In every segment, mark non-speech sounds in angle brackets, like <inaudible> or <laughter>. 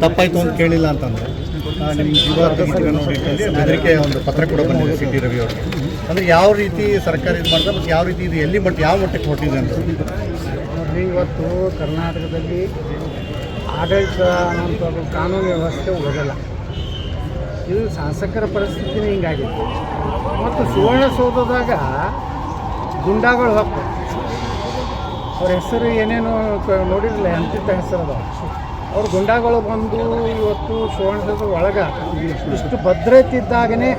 ತಪ್ಪಾಯ್ತು ಅಂತ ಕೇಳಿಲ್ಲ ಅಂತಂದ್ರೆ? ಬೆದರಿಕೆ ಒಂದು ಪತ್ರ ಕೂಡ ಬಂದಿದೆ ಸಿ ಟಿ ರವಿ ಅವರಿಗೆ. ಅಂದ್ರೆ ಯಾವ ರೀತಿ ಸರ್ಕಾರ ಇದು ಮಾಡಿದೆ ಮತ್ತು ಯಾವ ರೀತಿ ಇದು ಎಲ್ಲಿ ಮಟ್ಟ ಯಾವ ಮಟ್ಟಕ್ಕೆ ಕೊಟ್ಟಿದೆ ಅಂತ? ನೋಡ್ರಿ ಇವತ್ತು ಕರ್ನಾಟಕದಲ್ಲಿ ಆಡಳಿತ ಅನ್ನುವಂಥ ಕಾನೂನು ವ್ಯವಸ್ಥೆ ಹೋಗಲ್ಲ. ಇದು ಶಾಸಕರ ಪರಿಸ್ಥಿತಿನೇ ಹಿಂಗಾಗಿತ್ತು ಮತ್ತು ಸುವರ್ಣಸೌಧದಾಗ ಗುಂಡಾಗಳು ಹೋಗ್ತವೆ ಅವ್ರ ಹೆಸರು ಏನೇನು ನೋಡಿರಲಿಲ್ಲ ಎಂತಿದ್ದ ಹೆಸರು ಅದಾವ. ಅವ್ರ ಗುಂಡಾಗಳು ಬಂದು ಇವತ್ತು ಸುವರ್ಣದ ಒಳಗೆ ಇಷ್ಟು ಭದ್ರತೆ ಇದ್ದಾಗನೇ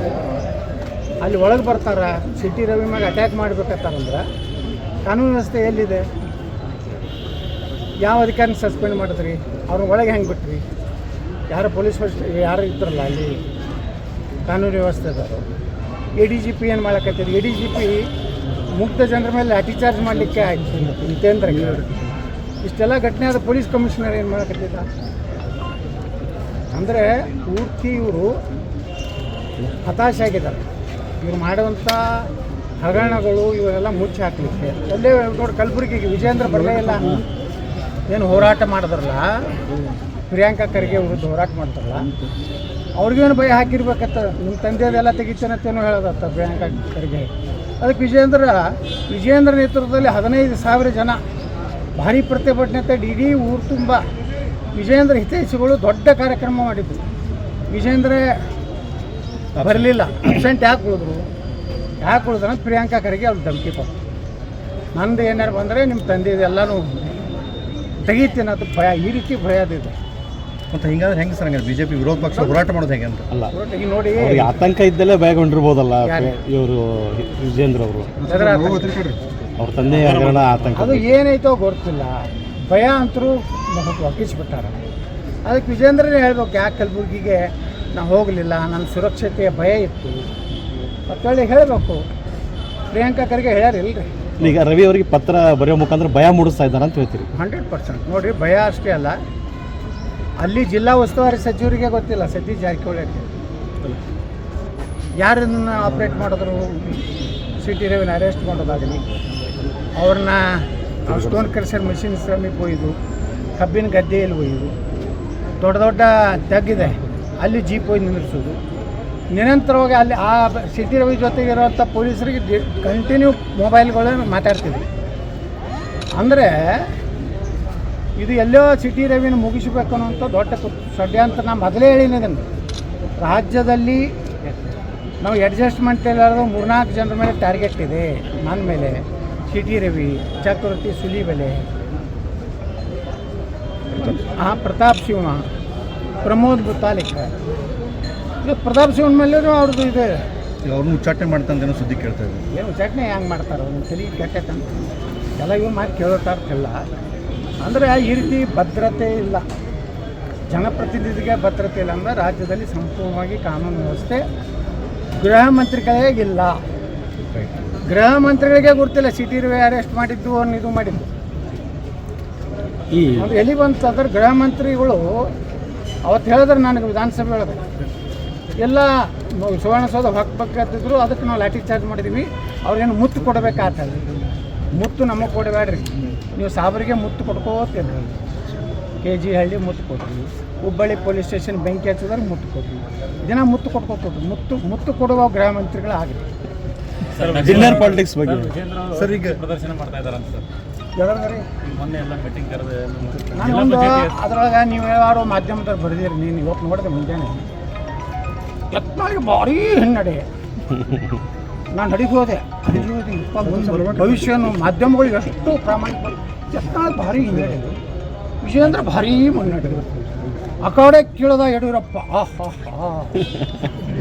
ಅಲ್ಲಿ ಒಳಗೆ ಬರ್ತಾರ ಸಿಟಿ ರವಿ ಮ್ಯಾಗ ಅಟ್ಯಾಕ್ ಮಾಡ್ಬೇಕಂತಾರಂದ್ರೆ, ಕಾನೂನು ವ್ಯವಸ್ಥೆ ಎಲ್ಲಿದೆ? ಯಾವ ಅಧಿಕಾರಿನ ಸಸ್ಪೆಂಡ್ ಮಾಡಿದ್ರಿ? ಅವ್ರನ್ನ ಒಳಗೆ ಹೆಂಗೆ ಬಿಟ್ರಿ? ಯಾರು ಪೊಲೀಸ್ ಯಾರು ಇದ್ರಲ್ಲ ಅಲ್ಲಿ? ಕಾನೂನು ವ್ಯವಸ್ಥೆದವರು ಎ ಡಿ ಜಿ ಪಿ ಏನು ಮಾಡಕತ್ತೀರಿ? ಎ ಡಿ ಜಿ ಪಿ ಮುಕ್ತ ಜನರ ಮೇಲೆ ಲಾಠಿ ಚಾರ್ಜ್ ಮಾಡಲಿಕ್ಕೆ ಆಯ್ತು. ನಿತೇಂದ್ರ ಇಷ್ಟೆಲ್ಲ ಘಟನೆ ಆದ ಪೊಲೀಸ್ ಕಮಿಷನರ್ ಏನು ಮಾಡಕತ್ತಿದ್ದ? ಅಂದರೆ ಪೂರ್ತಿ ಇವರು ಹತಾಶೆ ಆಗಿದ್ದಾರೆ ಇವ್ರು ಮಾಡುವಂಥ ಹಗರಣಗಳು ಇವರೆಲ್ಲ ಮುಚ್ಚಿ ಹಾಕಲಿಕ್ಕೆ. ಅಲ್ಲೇ ನೋಡಿ, ಕಲಬುರಗಿಗೆ ವಿಜೇಂದ್ರ ಬರಲೇ ಇಲ್ಲ. ಏನು ಹೋರಾಟ ಮಾಡಿದ್ರಲ್ಲ? ಪ್ರಿಯಾಂಕಾ ಖರ್ಗೆ ವಿರುದ್ಧ ಹೋರಾಟ ಮಾಡ್ತಾರಲ್ಲ ಅವ್ರಿಗೇನು ಭಯ ಹಾಕಿರ್ಬೇಕತ್ತ ನಿಮ್ಮ ತಂದೆಯದೆಲ್ಲ ತೆಗಿತೇನೆ ಅಂತೇನು ಹೇಳೋದತ್ತ ಪ್ರಿಯಾಂಕಾ ಖರ್ಗೆ? ಅದಕ್ಕೆ ವಿಜೇಂದ್ರ ವಿಜೇಂದ್ರ ನೇತೃತ್ವದಲ್ಲಿ ಹದಿನೈದು ಸಾವಿರ ಜನ ಭಾರಿ ಪ್ರತಿಭಟನೆ ಇಡೀ ಊರು ತುಂಬ. ವಿಜೇಂದ್ರ ಹಿತೈಷಿಗಳು ದೊಡ್ಡ ಕಾರ್ಯಕ್ರಮ ಮಾಡಿದ್ರು. ವಿಜೇಂದ್ರ ಬರಲಿಲ್ಲ. ಅಬ್ಸೆಂಟ್ ಯಾಕೆ ಉಳಿದ್ರು? ಯಾಕೆ ಉಳಿದ್ರೆ ಪ್ರಿಯಾಂಕಾ ಖರ್ಗೆ ಅವ್ರು ಧಮಕಿ ಕೊಟ್ಟು ನಂದು ಏನಾರು ಬಂದರೆ ನಿಮ್ಮ ತಂದೆ ಇದೆಲ್ಲನೂ ತೆಗಿತೀನಿ ಅದು ಭಯ. ಈ ರೀತಿ ಭಯ ಅದಿದೆ ಮತ್ತು ಹಿಂಗಾದ್ರೆ ಹೆಂಗೆ ಸರ್ ಹಂಗಾರೆ ಬಿ ಜೆ ಪಿ ವಿರೋಧ ಪಕ್ಷ ಹೋರಾಟ ಮಾಡೋದು ಹೇಗೆ ಅಂತ? ಅಲ್ಲ ಈಗ ನೋಡಿ ಅವ್ರಿಗೆ ಆತಂಕ ಇದ್ದಲ್ಲೇ ಭಯಗೊಂಡಿರ್ಬೋದಲ್ಲ? ಇವರು ವಿಜೇಂದ್ರ ಅವರು. ಅವ್ರ ತಂದೆ ಆತಂಕ ಅದು ಏನೈತೋ ಗೊತ್ತಿಲ್ಲ. ಭಯ ಅಂತರೂ ಒಪ್ಪಿಸ್ಬಿಟ್ಟಾರ ಅದಕ್ಕೆ ವಿಜೇಂದ್ರನೇ ಹೇಳ್ಬೇಕು ಯಾಕೆ ಕಲಬುರ್ಗಿಗೆ ನಾ ಹೋಗಲಿಲ್ಲ ನನ್ನ ಸುರಕ್ಷತೆಯ ಭಯ ಇತ್ತು. ಅಂತೇಳಿ ಹೇಳಬೇಕು. ಪ್ರಿಯಾಂಕಾ ಖರ್ಗೆ ಹೇಳ್ಯಾರಿಲ್ರಿ ಈಗ ರವಿ ಅವರಿಗೆ ಪತ್ರ ಬರೆಯೋ ಮುಖಾಂತರ ಭಯ ಮೂಡಿಸ್ತಾ ಇದ್ದಾರೆ ಅಂತ ಹೇಳ್ತೀರಿ. Hundred percent. ನೋಡಿರಿ ಭಯ ಅಷ್ಟೇ ಅಲ್ಲ. ಅಲ್ಲಿ ಜಿಲ್ಲಾ ಉಸ್ತುವಾರಿ ಸಚಿವರಿಗೆ ಗೊತ್ತಿಲ್ಲ, ಸತೀಶ್ ಅಂತ ಯಾರನ್ನ ಆಪ್ರೇಟ್ ಮಾಡಿದ್ರು? ಸಿಟಿ ರವಿನ ಅರೆಸ್ಟ್ ಮಾಡೋದಾಗಲಿ. ಅವ್ರನ್ನ ಸ್ಟೋನ್ ಕರ್ಸರ್ ಮಷಿನ್ ಸಮೀಪ ಒಯ್ದು, ಕಬ್ಬಿನ ಗದ್ದೆಯಲ್ಲಿ ಒಯ್ದು, ದೊಡ್ಡ ದೊಡ್ಡ ತಗ್ಗಿದೆ. ಅಲ್ಲಿ ಜೀಪ್ ಒಯ್ದು ನಿಂದಿರಿಸೋದು ನಿರಂತರವಾಗಿ ಅಲ್ಲಿ ಆ ಸಿಟಿ ರವಿ ಜೊತೆಗೆ ಇರುವಂಥ ಪೊಲೀಸರಿಗೆ ಕಂಟಿನ್ಯೂ ಮೊಬೈಲ್ಗಳನ್ನು ಮಾತಾಡ್ತಿದ್ವಿ. ಅಂದರೆ ಇದು ಎಲ್ಲೋ ಸಿಟಿ ರವಿನ ಮುಗಿಸಬೇಕು ಅನ್ನೋಂಥ ದೊಡ್ಡ ಷಡ್ಯಂತ್ರ ನಾನು ಮೊದಲೇ ಹೇಳಿದ್ದೀನಿ. ರಾಜ್ಯದಲ್ಲಿ ನಾವು ಅಡ್ಜಸ್ಟ್ಮೆಂಟ್ ಮೂರು ಮೂರ್ನಾಲ್ಕು ಜನರ ಮೇಲೆ ಟಾರ್ಗೆಟ್ ಇದೆ. ನನ್ನ ಮೇಲೆ. ಸಿಟಿ ರವಿ ಚಕ್ರವರ್ತಿ ಸುಲಿಬೆಲೆ ಆ ಪ್ರತಾಪ್ ಶಿವ ಪ್ರಮೋದ್ ಬುತ್ತಾಲಿಕ ಇದು ಪ್ರತಾಪ್ ಶಿವನ ಮೇಲೆ ಅವ್ರದ್ದು ಇದೆ. ಅವ್ರನ್ನ ಉಚ್ಚಾಟನೆ ಮಾಡ್ತಂತ ಸುದ್ದಿ ಕೇಳ್ತಾ ಇದ್ದೀವಿ ಏನು ಉಚ್ಚಾಟನೆ ಹೆಂಗೆ ಮಾಡ್ತಾರೆ? ಅವ್ರನ್ನ ತಲೆ ಕೆಟ್ಟೈತಂತ. ಎಲ್ಲ ಇವ್ರು ಮಾತು ಕೇಳೋತಾರ್ತಿಲ್ಲ ಅಂದರೆ ಈ ರೀತಿ ಭದ್ರತೆ ಇಲ್ಲ. ಜನಪ್ರತಿನಿಧಿಗೆ ಭದ್ರತೆ ಇಲ್ಲ ಅಂದ್ರೆ ರಾಜ್ಯದಲ್ಲಿ ಸಂಪೂರ್ಣವಾಗಿ ಕಾನೂನು ವ್ಯವಸ್ಥೆ ಗೃಹ ಮಂತ್ರಿಗಳೇ ಇಲ್ಲ. ಗೃಹ ಮಂತ್ರಿಗಳಿಗೆ ಗೊತ್ತಿಲ್ಲ ಸಿಟಿ ರವಿ ಅರೆಸ್ಟ್ ಮಾಡಿದ್ದು ಅವ್ರನ್ನ ಇದು ಮಾಡಿದ್ದು. ಈ ಎಲ್ಲಿ ಬಂತಂದ್ರೆ ಗೃಹ ಮಂತ್ರಿಗಳು ಅವತ್ತು ಹೇಳಿದ್ರೆ ನನಗೆ ವಿಧಾನಸಭೆ ಒಳಗೆ. ಎಲ್ಲ ಸುವರ್ಣಸೌಧ ಹಾಕ್ಬೇಕಂತಿದ್ರು ಅದಕ್ಕೆ ನಾವು ಲಾಠಿ ಚಾರ್ಜ್ ಮಾಡಿದ್ವಿ. ಅವ್ರಿಗೇನು ಮುತ್ತು ಕೊಡಬೇಕಾಗ್ತದೆ ಮುತ್ತು ನಮಗೆ ಕೊಡಬೇಡ್ರಿ. ನೀವು ಸಾಬರಿಗೆ ಮುತ್ತು ಕೊಡ್ಕೋತೀರಿ ಕೆ ಜಿ ಹಳ್ಳಿ ಮುತ್ತು ಕೊಡ್ರಿ ಹುಬ್ಬಳ್ಳಿ ಪೊಲೀಸ್ ಸ್ಟೇಷನ್ ಬೆಂಕಿ ಹಚ್ಚಿದ್ರೆ ಮುತ್ತು ಕೊಡ್ರಿ ದಿನ ಮುತ್ತು ಕೊಡ್ಕೋತೀವಿ ಮುತ್ತು ಮುತ್ತು ಕೊಡುವ ಗೃಹ ಮಂತ್ರಿಗಳು ಆಗಲಿ ಜಿಲ್ಲರ್ ಪಾಲಿಟಿಕ್ಸ್ ಬಗ್ಗೆ. ಸರ್ ಈಗ ಪ್ರದರ್ಶನ ಮಾಡ್ತಾ ಇದಾರಂತ ಸರ್. ಯಾವ್ದಂದ್ರೆ ಮೊನ್ನೆ ಎಲ್ಲ ಮೀಟಿಂಗ್ ಕರೆದು ನಾನು ಒಂದು ಅದ್ರೊಳಗೆ ನೀವು ಯಾರು ಮಾಧ್ಯಮದವ್ರು ಬರೆದಿರಿ. ನೀನು ಇವತ್ತು ನೋಡಿದೆ ಮುಂಜಾನೆ. ಯತ್ನಾಳಿಗೆ ಭಾರಿ ಹಿನ್ನಡೆ. ನಾನು ನಡಿಗೆ ಹೋದೆ ಭವಿಷ್ಯನು ಮಾಧ್ಯಮಗಳು ಎಷ್ಟು ಪ್ರಾಮಾಣಿಕ ಯತ್ನಾಳ್ ಭಾರಿ ವಿಷಯ ಅಂದ್ರೆ ಭಾರಿ ಮುನ್ನಡೆ. ಆ ಕಡೆ ಕೇಳದ ಯಡಿಯೂರಪ್ಪ ಆಹಾ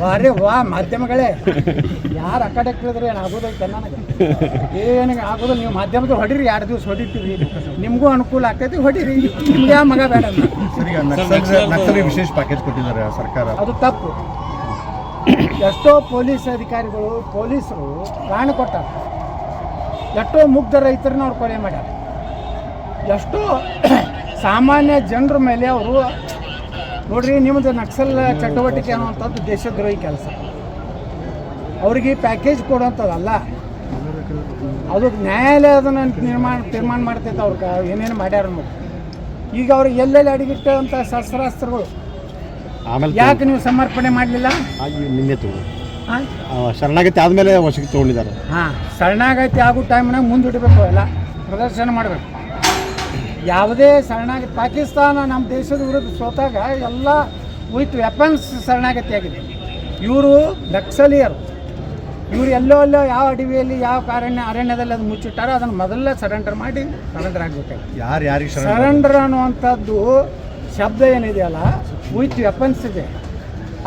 ವಾರೇ ವಾ ಮಾಧ್ಯಮಗಳೇ. ಯಾರು ಆ ಕಡೆ ಕೇಳಿದ್ರೆ ಏನು ಆಗೋದೈತೆ ನನಗೆ? ಏನಿಗೆ ಆಗೋದಿಲ್ಲ ನೀವು ಮಾಧ್ಯಮದಲ್ಲಿ ಹೊಡಿರಿ ಎರಡು ದಿವಸ ಹೊಡಿತೀವಿ? ನಿಮಗೂ ಅನುಕೂಲ ಆಗ್ತೈತಿ ಹೊಡಿರಿ. ನಿಮ್ಗೆ ಯಾವ ಮಗ ಬೇಡ ವಿಶೇಷ ಪ್ಯಾಕೇಜ್ ಕೊಟ್ಟಿದ್ದಾರೆ ಆ ಸರ್ಕಾರ. ಅದು ತಪ್ಪು. ಎಷ್ಟೋ ಪೊಲೀಸ್ ಅಧಿಕಾರಿಗಳು ಪೊಲೀಸರು ಪ್ರಾಣ ಕೊಟ್ಟಾರ. ಎಷ್ಟೋ ಮುಗ್ಧ ರೈತರನ್ನ ಅವ್ರು ಕೊಲೆ ಮಾಡ್ಯಾರ. ಎಷ್ಟೋ ಸಾಮಾನ್ಯ ಜನರ ಮೇಲೆ ಅವರು ನೋಡ್ರಿ ನಿಮ್ಮದು ನಕ್ಸಲ್ ಚಟುವಟಿಕೆ ಅನ್ನುವಂಥದ್ದು ದೇಶದ್ರೋಹಿ ಕೆಲಸ. ಅವ್ರಿಗೆ ಪ್ಯಾಕೇಜ್ ಕೊಡೋಂಥದ್ದಲ್ಲ. ಅದು ನ್ಯಾಯಾಲಯ ಅದನ್ನು ನಿರ್ಮಾಣ ತೀರ್ಮಾನ ಮಾಡ್ತೈತೆ ಅವ್ರಿಗೆ ಏನೇನು ಮಾಡ್ಯಾರ ನೋಡಿ. ಈಗ ಅವ್ರಿಗೆ ಎಲ್ಲೆಲ್ಲಿ ಅಡಗಿಟ್ಟಂಥ ಶಸ್ತ್ರಾಸ್ತ್ರಗಳು ಆಮೇಲೆ ಯಾಕೆ ನೀವು ಸಮರ್ಪಣೆ ಮಾಡಲಿಲ್ಲ? ನಿನ್ನೆ ಶರಣಾಗತಿ ಆದಮೇಲೆ ವಶಕ್ಕೆ ತಗೊಂಡಿದ್ದಾರೆ. ಹಾಂ ಶರಣಾಗತಿ ಆಗೋ ಟೈಮ್ನಾಗ ಮುಂದಿಡಬೇಕು ಎಲ್ಲ. ಪ್ರದರ್ಶನ ಮಾಡಬೇಕು. ಯಾವುದೇ ಶರಣಾಗತಿ ಪಾಕಿಸ್ತಾನ ನಮ್ಮ ದೇಶದ ವಿರುದ್ಧ ಸೋತಾಗ ಎಲ್ಲ ವಿತ್ ವೆಪನ್ಸ್ ಶರಣಾಗತಿ ಆಗಿದೆ. ಇವರು ನಕ್ಸಲಿಯರು. ಇವರು ಎಲ್ಲೋ ಎಲ್ಲೋ ಯಾವ ಅಡವಿಯಲ್ಲಿ ಯಾವ ಕಾರಣ್ಯ ಅರಣ್ಯದಲ್ಲಿ ಅದು ಮುಚ್ಚಿಟ್ಟಾರೋ ಅದನ್ನು ಮೊದಲೇ ಸರೆಂಡರ್ ಮಾಡಿ ಸರೆಂಡರ್ ಆಗಬೇಕಾಗಿದೆ ಯಾರು ಯಾರಿಗೆ ಸರೆಂಡರ್ ಅನ್ನುವಂಥದ್ದು ಶಬ್ದ ಏನಿದೆಯಲ್ಲ ವಿತ್ ವೆಪನ್ಸ್ ಇದೆ.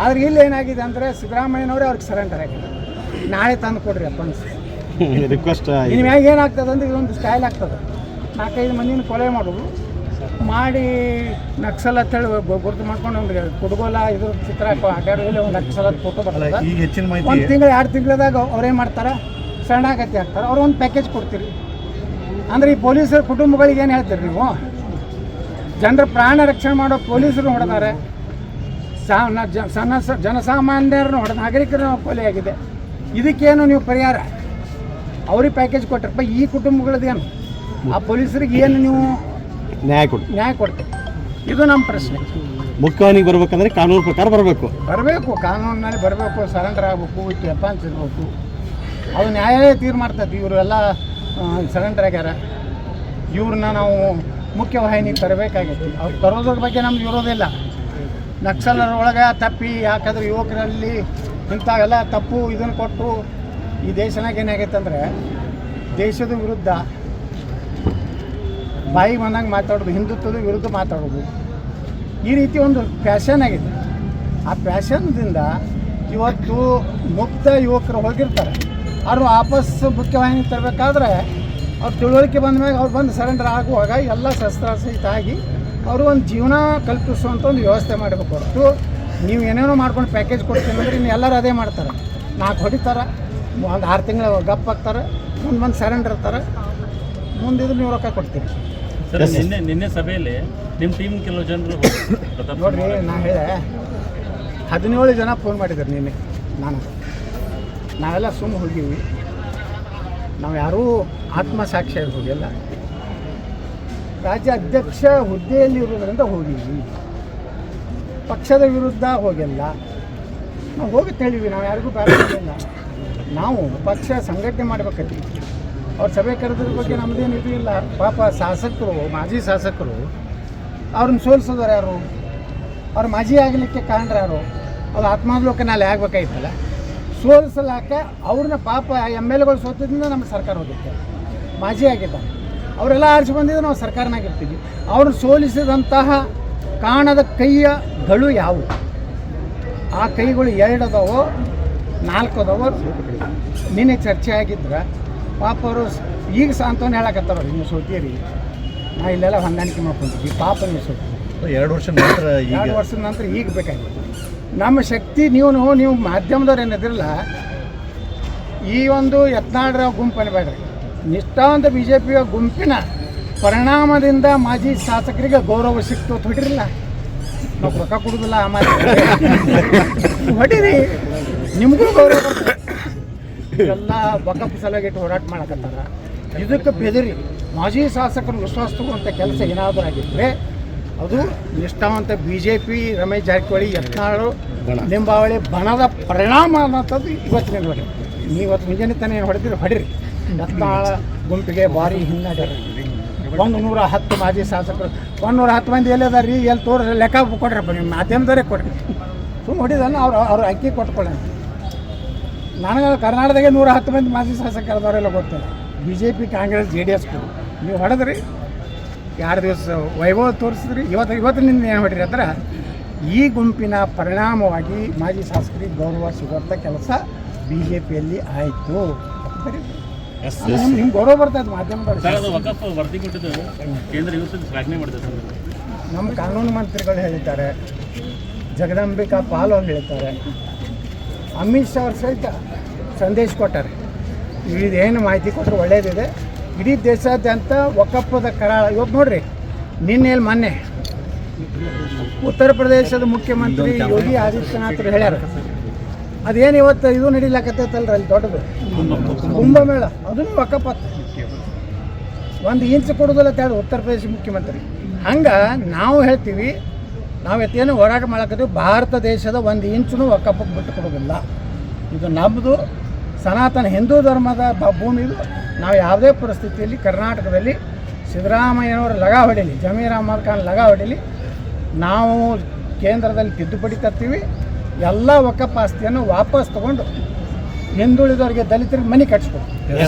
ಆದ್ರೆ ಇಲ್ಲಿ ಏನಾಗಿದೆ ಅಂದರೆ ಸಿದ್ದರಾಮಯ್ಯನವರೇ ಅವ್ರಿಗೆ ಸರೆಂಡರ್ ಆಗಿದೆ. ನಾಳೆ ತಂದು ಕೊಡ್ರಿ ವೆಪನ್ಸ್ ರಿಕ್ವೆಸ್ಟ್ ಇನ್ಮ್ಯಾಗ ಏನಾಗ್ತದೆ ಅಂದ್ರೆ ಇದೊಂದು ಸ್ಟೈಲ್ ಆಗ್ತದೆ. ನಾಲ್ಕೈದು ಮಂದಿನ ಕೊಲೆ ಮಾಡೋದು. ಮಾಡಿ ನಕ್ಸಲ್ ಅಂತ ಹೇಳಿ ಗುರುತು ಮಾಡ್ಕೊಂಡು ಒಂದು ಕುಡುಗೋಲ ಇದ್ರ ಚಿತ್ರ ಅಡ್ಡಾಡೋದಿಲ್ಲ ಒಂದು ನಕ್ಸಲ್ ಫೋಟೋ ಬರ್ತದೆ. ಈಗ ಹೆಚ್ಚಿನ ಒಂದು ತಿಂಗಳು ಎರಡು ತಿಂಗಳದಾಗ ಅವ್ರೇನು ಮಾಡ್ತಾರೆ? ಶರಣಾಗತಿ ಆಗ್ತಾರೆ. ಅವ್ರು ಒಂದು ಪ್ಯಾಕೇಜ್ ಕೊಡ್ತೀರಿ. ಅಂದ್ರೆ ಈ ಪೊಲೀಸರ ಕುಟುಂಬಗಳಿಗೆ ಏನು ಹೇಳ್ತೀರಿ ನೀವು? ಜನರ ಪ್ರಾಣ ರಕ್ಷಣೆ ಮಾಡೋ ಪೊಲೀಸರು ಹೊಡೆದಾರೆ ಸಣ್ಣ ಸ- ಜನಸಾಮಾನ್ಯರನ್ನು ಹೊಡೆದ ನಾಗರಿಕರನ್ನು ಕೊಲೆಯಾಗಿದೆ ಇದಕ್ಕೇನು ನೀವು ಪರಿಹಾರ? ಅವ್ರಿಗೆ ಪ್ಯಾಕೇಜ್ ಕೊಟ್ಟರಪ್ಪ ಈ ಕುಟುಂಬಗಳದ್ದೇನು ಆ ಪೊಲೀಸರಿಗೆ ಏನು ನೀವು ನ್ಯಾಯ ಕೊಡಿ. ನ್ಯಾಯ ಕೊಡ್ತೀವಿ ಇದು ನಮ್ಮ ಪ್ರಶ್ನೆ. ಮುಖ್ಯವಾಹಿನಿಗೆ ಬರ್ಬೇಕಂದ್ರೆ ಕಾನೂನು ಪ್ರಕಾರ ಬರಬೇಕು. ಬರಬೇಕು ಕಾನೂನಿನಲ್ಲಿ ಬರಬೇಕು ಸರೆಂಡರ್ ಆಗಬೇಕು ಡೆಫಾನ್ಸ್ ಇರಬೇಕು. ಅದು ನ್ಯಾಯಾಲಯ ತೀರ್ ಮಾಡ್ತದೆ ಇವರೆಲ್ಲ ಸರೆಂಡರ್ ಆಗ್ಯಾರ. ಇವ್ರನ್ನ ನಾವು ಮುಖ್ಯವಾಹಿನಿಗೆ ತರಬೇಕಾಗೈತಿ. ಅವ್ರು ತರೋದ್ರ ಬಗ್ಗೆ ನಮ್ಗೆ ಇರೋದಿಲ್ಲ ನಕ್ಸಲರ ಒಳಗೆ ತಪ್ಪಿ ಯಾಕಂದ್ರೆ ಯುವಕರಲ್ಲಿ ಇಂಥವೆಲ್ಲ ತಪ್ಪು ಇದನ್ನು ಕೊಟ್ಟು ಈ ದೇಶನಾಗ ಏನಾಗೈತೆ ಅಂದರೆ ದೇಶದ ವಿರುದ್ಧ ಬಾಯಿ ಬಂದಂಗೆ ಮಾತಾಡೋದು, ಹಿಂದುತ್ವದ ವಿರುದ್ಧ ಮಾತಾಡೋದು. ಈ ರೀತಿ ಒಂದು ಫ್ಯಾಷನ್ ಆಗಿದೆ. ಆ ಫ್ಯಾಷನ್ದಿಂದ ಇವತ್ತು ಮುಕ್ತ ಯುವಕರು ಹೋಗಿರ್ತಾರೆ. ಅವರು ವಾಪಸ್ ಮುಖ್ಯವಾಹಿನಿ ತರಬೇಕಾದ್ರೆ ಅವ್ರು ತಿಳುವಳಿಕೆ ಬಂದ ಮೇಲೆ ಅವ್ರು ಬಂದು ಸರೆಂಡರ್ ಆಗುವಾಗ ಎಲ್ಲ ಶಸ್ತ್ರಾಸಹಿತ ಆಗಿ ಅವರು ಒಂದು ಜೀವನ ಕಲ್ಪಿಸುವಂಥ ಒಂದು ವ್ಯವಸ್ಥೆ ಮಾಡಬೇಕು ಹೊರತು ನೀವು ಏನೇನೋ ಮಾಡ್ಕೊಂಡು ಪ್ಯಾಕೇಜ್ ಕೊಡ್ತೀನಿ ಅಂದರೆ ಇನ್ನು ಎಲ್ಲರೂ ಅದೇ ಮಾಡ್ತಾರೆ. ನಾಲ್ಕು ಹೊಡಿತಾರೆ, ಒಂದು ಆರು ತಿಂಗಳು ಗಪ್ ಹಾಕ್ತಾರೆ ಮುಂದೆ ಬಂದು ಸರೆಂಡರ್ ಇರ್ತಾರೆ, ಮುಂದಿದ್ರು ನೀವು ರೊಕ್ಕ ಕೊಡ್ತೀರಿ. ಸರ್ ನಿನ್ನೆ ನಿನ್ನೆ ಸಭೆಯಲ್ಲಿ ನಿಮ್ಮ ಟೀಮ್ ಕೆಲವು ಜನರು ಪ್ರತಾಪ್ ನೋಡ್ರಿ ನಾ ಹೇಳಿದೆ ಹದಿನೇಳು ಜನ ಫೋನ್ ಮಾಡಿದ್ದಾರೆ ನಿನ್ನೆ ನಾನು. ನಾವೆಲ್ಲ ಸುಮ್ಮ ಹೋಗಿವಿ ನಾವು ಯಾರೂ ಆತ್ಮಸಾಕ್ಷಿಯಾಗಿ ಹೋಗಿಲ್ಲ. ರಾಜ್ಯ ಅಧ್ಯಕ್ಷ ಹುದ್ದೆಯಲ್ಲಿ ಇರೋದ್ರಿಂದ ಹೋಗಿವಿ ಪಕ್ಷದ ವಿರುದ್ಧ ಹೋಗಿಲ್ಲ. ನಾವು ಹೋಗಿ ಹೇಳಿವಿ ನಾವು ಯಾರಿಗೂ ಬೇಡ ನಾವು ಪಕ್ಷ ಸಂಘಟನೆ ಮಾಡ್ಬೇಕೈತಿ ಅವ್ರ ಸಭೆ ಕರೆದ್ರ ಬಗ್ಗೆ ನಮ್ಮದೇನು ಇದು ಇಲ್ಲ. ಪಾಪ ಶಾಸಕರು, ಮಾಜಿ ಶಾಸಕರು, ಅವ್ರನ್ನ ಸೋಲಿಸೋದವ್ರು ಯಾರು? ಅವ್ರ ಮಾಜಿ ಆಗಲಿಕ್ಕೆ ಕಾರಣ ಯಾರು? ಅದು ಆತ್ಮಾವಲೋಕನಲ್ಲಿ ಆಗ್ಬೇಕಾಯ್ತಲ್ಲ. ಸೋಲಿಸಲಾಕ ಅವ್ರನ್ನ ಪಾಪ ಎಂ ಎಲ್ ಎಗಳು ಸೋತದಿಂದ ನಮ್ಮ ಸರ್ಕಾರ ಹೋಗುತ್ತೆ. ಮಾಜಿ ಆಗಿದ್ದ ಅವರೆಲ್ಲ ಆರಿಸಿ ಬಂದಿದ್ದು ನಾವು ಸರ್ಕಾರನಾಗಿರ್ತೀವಿ. ಅವ್ರನ್ನ ಸೋಲಿಸಿದಂತಹ ಕಾಣದ ಕೈಯ ಗಳು ಯಾವುವು ಆ ಕೈಗಳು ಎರಡು ನಾಲ್ಕದವೋ ನಾಲ್ಕು ಅದಾವೋ ನಿನ್ನೆ ಚರ್ಚೆ ಆಗಿದ್ರೆ ಪಾಪ ಅವರು ಈಗ ಸಾಂತ್ವನ ಹೇಳಕತ್ತಾರ ನೀವು ಸೋತೀರಿ ನಾ ಇಲ್ಲೆಲ್ಲ ಹೊಂದಾಣಿಕೆ ಮಾಡ್ಕೊಂತೀವಿ ಪಾಪ ನೀವು ಸೋತಿ ಎರಡು ವರ್ಷ ನಂತರ ಎರಡು ವರ್ಷದ ನಂತರ ಈಗ ಬೇಕಾಗಿತ್ತು. ನಮ್ಮ ಶಕ್ತಿ ನೀವು ನೀವು ಮಾಧ್ಯಮದವ್ರು ಏನಿದ್ರಲ್ಲ ಈ ಒಂದು ಯತ್ನಾಳ್ರ ಗುಂಪು ಅನ್ಬೇಡ್ರಿ ನಿಷ್ಠಾವಂತ ಬಿ ಜೆ ಪಿಯ ಗುಂಪಿನ ಪರಿಣಾಮದಿಂದ ಮಾಜಿ ಶಾಸಕರಿಗೆ ಗೌರವ ಸಿಕ್ತು ಹೊಡಿರಿಲ್ಲ ಹೊಡಿರಲ್ಲ. ನಾವು ರೊಕ್ಕ ಕೊಡುದಿಲ್ಲ ಆ ಮಾತು <laughs> ಹೊಡೀರಿ. ನಿಮಗೂ ಗೌರವ ಎಲ್ಲ ಬಕಪ್ ಸಲಗಿಟ್ಟು ಹೋರಾಟ ಮಾಡಕತ್ತಾರ. ಇದಕ್ಕೆ ಬೆದರಿ ಮಾಜಿ ಶಾಸಕರು ವಿಶ್ವಾಸ ತಗುವಂಥ ಕೆಲಸ ಏನಾದರೂ ಆಗಿದ್ರೆ ಅದು ನಿಷ್ಠಾವಂತ B J P Ramesh Jarkiholi Yatnal Limbavali ಬಣದ ಪರಿಣಾಮ ಅನ್ನೋಂಥದ್ದು ಇವತ್ತಿನ ನೋಡಿ ನೀವು ಇವತ್ತು ಮುಂಜಾನೆ ತಾನೇ ಏನು ಹೊಡೆದಿರಿ ಹೊಡಿರಿ. ಯತ್ನಾಳ ಗುಂಪಿಗೆ ಭಾರಿ ಹಿನ್ನಡೆ. ಒಂದು ನೂರ ಹತ್ತು ಮಾಜಿ ಶಾಸಕರು. ಒಂದು ನೂರ ಹತ್ತು ಮಂದಿ ಎಲ್ಲಿ ಅದಾರ ರೀ? ಎಲ್ಲಿ ತೋರಿಸಿ ಲೆಕ್ಕ ಕೊಡ್ರಪ್ಪ ನಿಮ್ಮ ಮಾಧ್ಯಮದವರೇ ಕೊಡ್ರಿ. ಸುಮ್ಮನೆ ಹೊಡಿದನ್ನ ಅವ್ರು ಅವ್ರು ಅಕ್ಕಿ ಕೊಟ್ಕೊಳ್ಳೋಣ. ನನಗೆ ಕರ್ನಾಟಕದಾಗೆ ನೂರ ಹತ್ತು ಮಂದಿ ಮಾಜಿ ಶಾಸಕರದವರೆಲ್ಲ ಗೊತ್ತಿಲ್ಲ. B J P Congress J D S ನೀವು ಹೊಡೆದ್ರಿ. ಎರಡು ದಿವಸ ವೈಭವ ತೋರಿಸಿದ್ರಿ. ಇವತ್ತು ಇವತ್ತಿನಿಂದ ಏನು ಮಾಡಿರಿ ಅಂದ್ರೆ ಈ ಗುಂಪಿನ ಪರಿಣಾಮವಾಗಿ ಮಾಜಿ ಶಾಸಕರಿಗೆ ಗೌರವ ಸಿಗುವಂಥ ಕೆಲಸ ಬಿ ಜೆ ಪಿಯಲ್ಲಿ ಆಯಿತು ನಿಮ್ಗೆ ಗೌರವ ಬರ್ತದೆ ಮಾಧ್ಯಮ ನಮ್ಮ ಕಾನೂನು ಮಂತ್ರಿಗಳು ಹೇಳಿದ್ದಾರೆ. ಜಗದಂಬಿಕಾ ಪಾಲ್ ಅವ್ರು ಹೇಳ್ತಾರೆ ಅಮಿತ್ ಶಾ ಅವ್ರ ಸಹಿತ ಸಂದೇಶ ಕೊಟ್ಟಾರೆ. ಇದೇನು ಮಾಹಿತಿ ಕೊಟ್ಟರು ಒಳ್ಳೆಯದಿದೆ ಇಡೀ ದೇಶಾದ್ಯಂತ ಒಕ್ಕಪ್ಪದ ಕರಾಳ. ಇವತ್ತು ನೋಡ್ರಿ ನಿನ್ನೆ ಮೊನ್ನೆ ಉತ್ತರ ಪ್ರದೇಶದ ಮುಖ್ಯಮಂತ್ರಿ ಯೋಗಿ ಆದಿತ್ಯನಾಥ್ರು ಹೇಳ್ಯಾರ. ಅದೇನು ಇವತ್ತು ಇದು ನಡೀಲಾಕತ್ತೈತಲ್ರಿ ಅಲ್ಲಿ ದೊಡ್ಡದು? ಕುಂಭಮೇಳ. ಅದನ್ನು ಒಕ್ಕಪ್ಪ. ಒಂದು ಇಂಚ್ ಕೊಡೋದಿಲ್ಲ ಅಂತ ಉತ್ತರ ಪ್ರದೇಶ ಮುಖ್ಯಮಂತ್ರಿ. ಹಂಗೆ ನಾವು ಹೇಳ್ತೀವಿ, ನಾವು ಎತ್ತೇನು ಹೋರಾಟ ಮಾಡಕತ್ತೀವಿ, ಭಾರತ ದೇಶದ ಒಂದು ಇಂಚೂ ಒಕ್ಕಪ್ಪಕ್ಕೆ ಬಿಟ್ಟು ಕೊಡೋದಿಲ್ಲ. ಇದು ನಮ್ಮದು ಸನಾತನ ಹಿಂದೂ ಧರ್ಮದ ಬ- ಭೂಮಿ ನಾವು ಯಾವುದೇ ಪರಿಸ್ಥಿತಿಯಲ್ಲಿ ಕರ್ನಾಟಕದಲ್ಲಿ ಸಿದ್ದರಾಮಯ್ಯನವರು ಲಗ ಹೊಡೀಲಿ, ಜಮೀರ್ ಅಹಮದ್ ಖಾನ್ ಲಗ ಹೊಡೀಲಿ, ನಾವು ಕೇಂದ್ರದಲ್ಲಿ ತಿದ್ದುಪಡಿ ತರ್ತೀವಿ. ಎಲ್ಲ ಒಕ್ಕಪ್ಪ ಆಸ್ತಿಯನ್ನು ವಾಪಸ್ ತಗೊಂಡು ಹಿಂದುಳಿದವರಿಗೆ ದಲಿತರಿಗೆ ಮನೆ ಕಟ್ಸ್ಕೊಡ್ತೀವಿ.